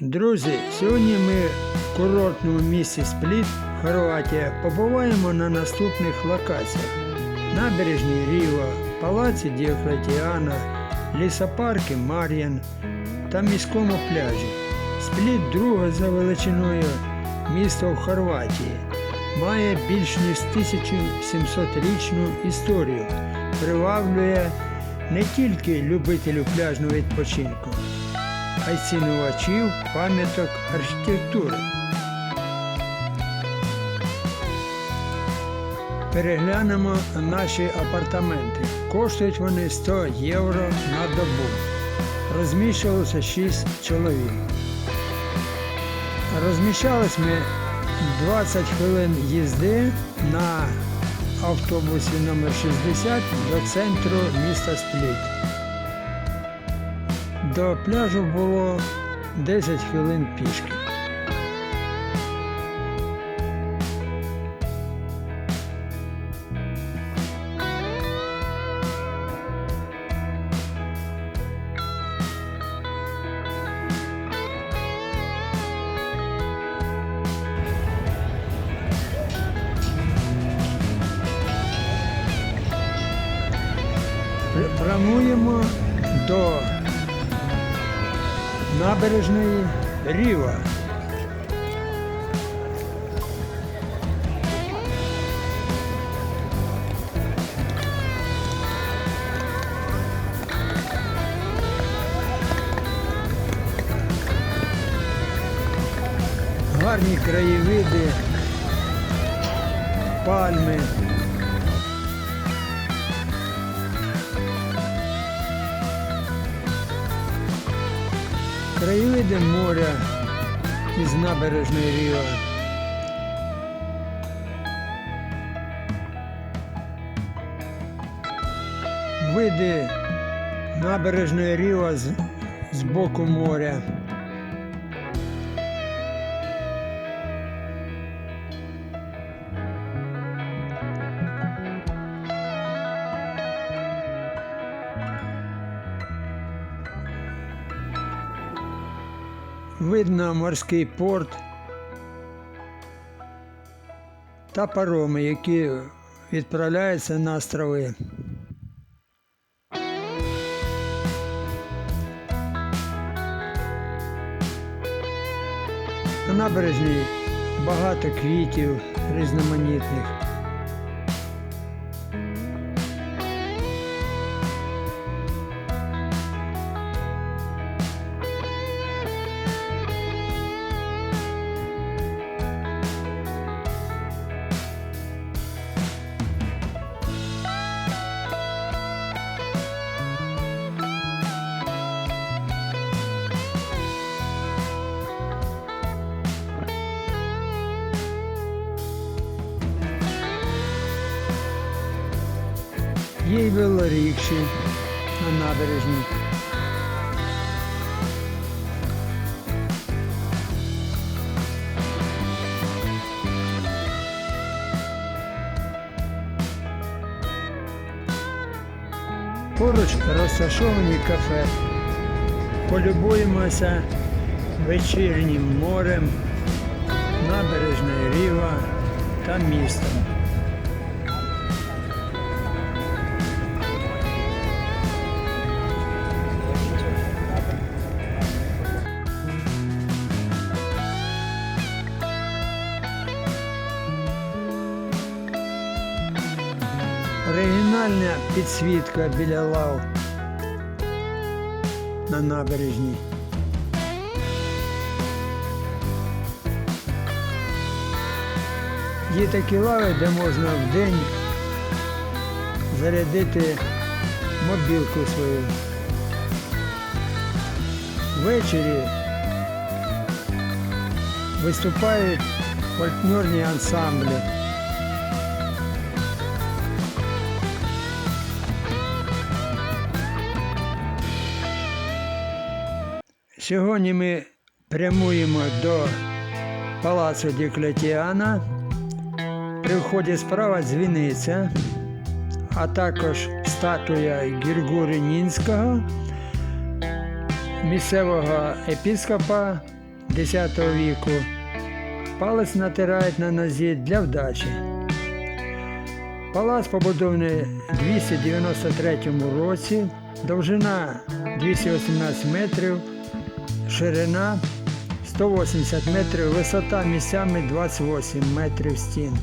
Друзі, сьогодні ми в курортному місті Спліт, Хорватія, побуваємо на наступних локаціях: набережні Ріва, палаці Діоклетіана, лісопарки Мар'ян та міському пляжі. Спліт друге за величиною місто в Хорватії. Має більш ніж 1700-річну історію, приваблює не тільки любителів пляжного відпочинку, а й цінувачів пам'яток архітектури. Переглянемо наші апартаменти. Коштують вони 100 євро на добу. Розміщувалося 6 чоловік. Розміщались ми 20 хвилин їзди на автобусі номер 60 до центру міста Спліт. До пляжу було 10 хвилин пішки. Прямуємо до набережної Ріва. Гарні краєвиди, пальми. Краєвиди моря із набережної Ріва. Види набережної Ріва з, з боку моря. Видно морський порт та пароми, які відправляються на острови. На набережній багато квітів різноманітних. Є й велорікші на набережній. Поруч розташовані кафе. Полюбуємося вечірнім морем, набережною Ріва та містом. Оригінальна підсвітка біля лав на набережній. Є такі лави, де можна в день зарядити мобілку свою. Ввечері виступають фольклорні ансамблі. Сьогодні ми прямуємо до палацу Діклетіана. При вході справа дзвіниця, а також статуя Гіргури Нінського, місцевого епіскопа X віку. Палець натирають на нозі для вдачі. Палац побудований у 293 році, довжина 218 метрів, ширина 180 метрів, висота місцями 28 метрів стін.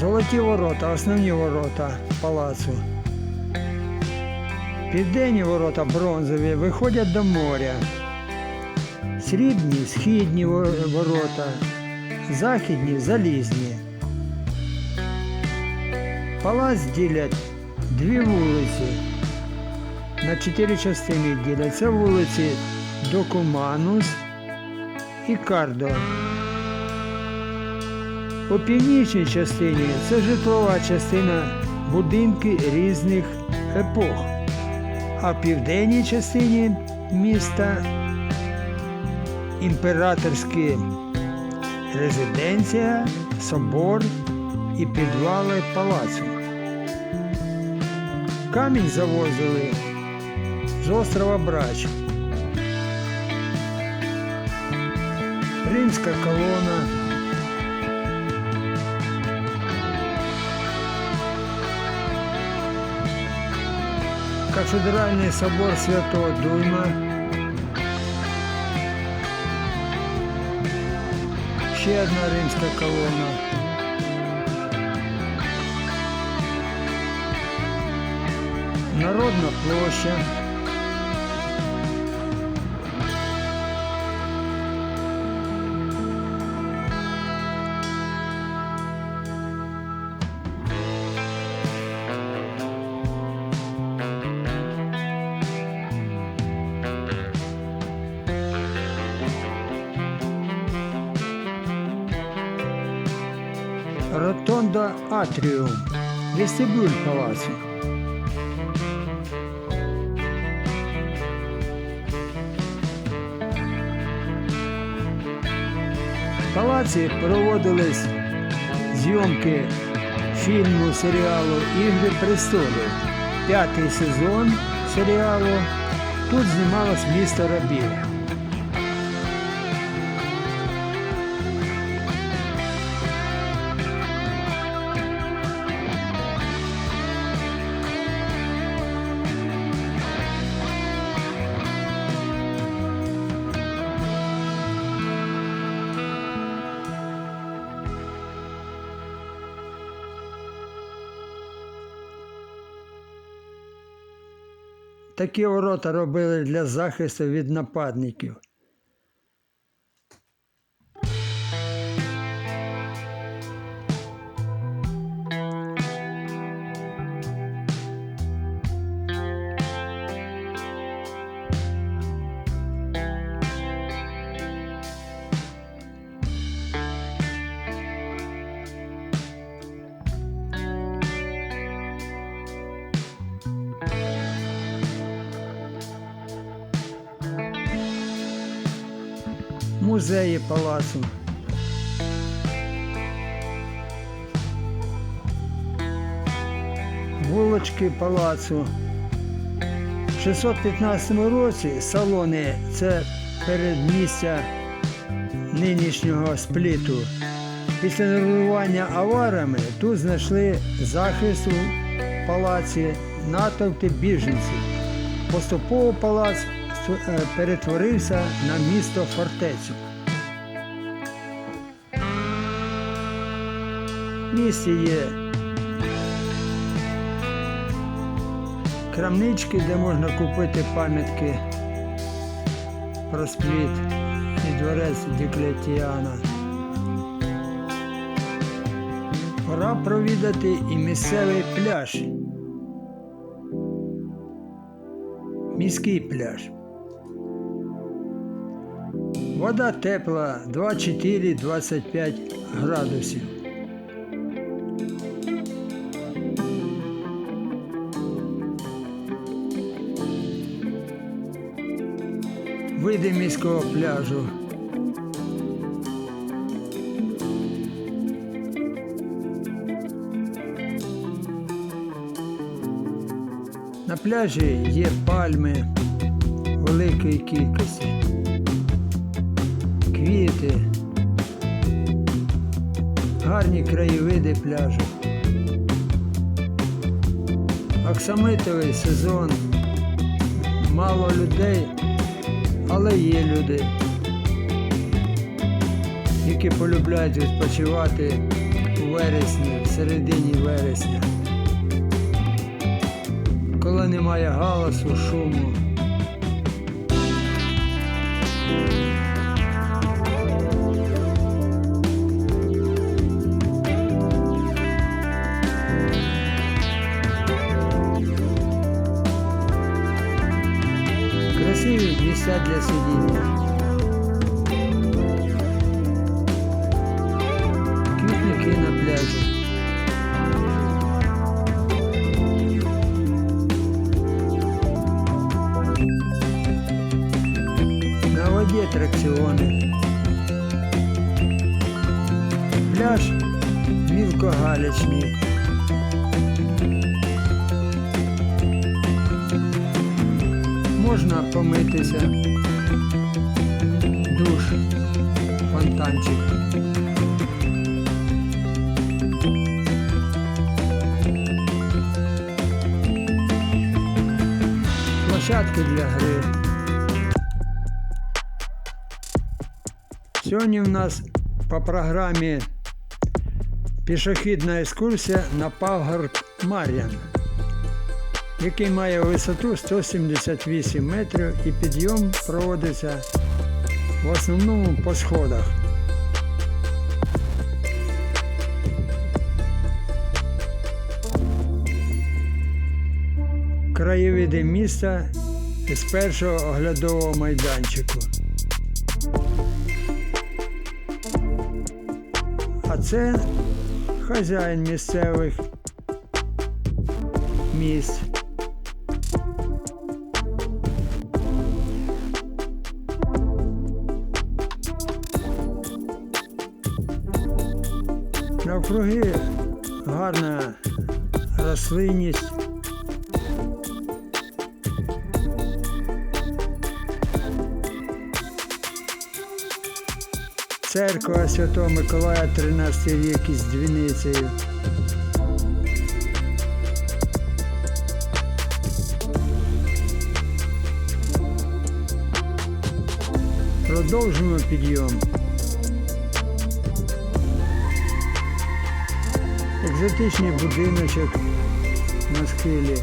Золоті ворота, основні ворота палацу. Південні ворота бронзові виходять до моря. Срібні східні ворота, західні залізні. Палац ділять дві вулиці. На чотири частини їх ділять. Це вулиці Докуманус і Кардо. У північній частині це житлова частина будинки різних епох, а в південній частині міста імператорські резиденція, собор і підвали палацу. Камінь завозили з острова Брач. Римська колона. Кафедральний собор Святого Дуйма. Ще одна римська колона. Народна площа. Ротонда Атріум. Вестибюль палацу. В палаці проводились зйомки фільму серіалу Ігри престолів. П'ятий сезон серіалу. Тут знімалось місто рабів. Такі ворота робили для захисту від нападників. Музеї палацу. Вулочки палацу. В 615 році салони це передмістя нинішнього спліту. Після руйнування аварами тут знайшли захист у палаці натовпи біженців. Поступово палац перетворився на місто фортецю. В місті є крамнички, де можна купити пам'ятки про спліт і дворець Діклетіана. Пора провідати і місцевий пляж. Міський пляж. Вода тепла 24-25 градусів. Види міського пляжу. На пляжі є пальми великої кількості. Квіти, гарні краєвиди пляжу. Оксамитовий сезон, мало людей, але є люди, які полюбляють відпочивати у вересні, в середині вересня, коли немає галасу, шуму. Для. Квітники на пляжі. На воді атракціони. Пляж мілкогалячний. Можна помитися. Душ, фонтанчик. Площадки для гри. Сьогодні в нас по програмі пішохідна екскурсія на Павгорб Мар'ян, який має висоту 178 метрів і підйом проводиться в основному по сходах. Краєвиди міста з першого оглядового майданчику. А це хазяїн місцевих місць. Навкруги гарна рослинність. Церква Святого Миколая 13 вік із дзвіницею. Продовжуємо підйом. Екзотичний будиночок на схилі,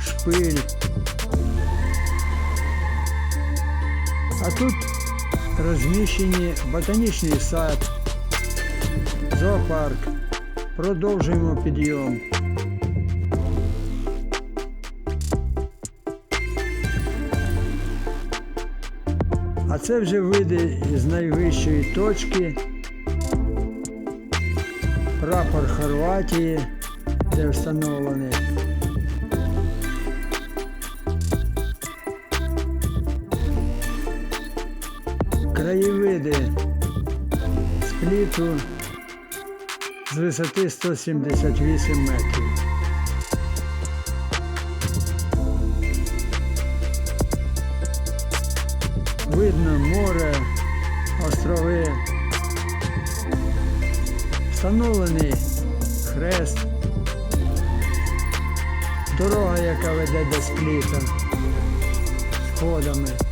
шпиль. А тут розміщені ботанічний сад, зоопарк. Продовжуємо підйом. А це вже види з найвищої точки. Прапор Хорватії, де встановлений. Краєвиди спліту з висоти 178 метрів. Встановлений хрест, дорога, яка веде до спліта, сходами.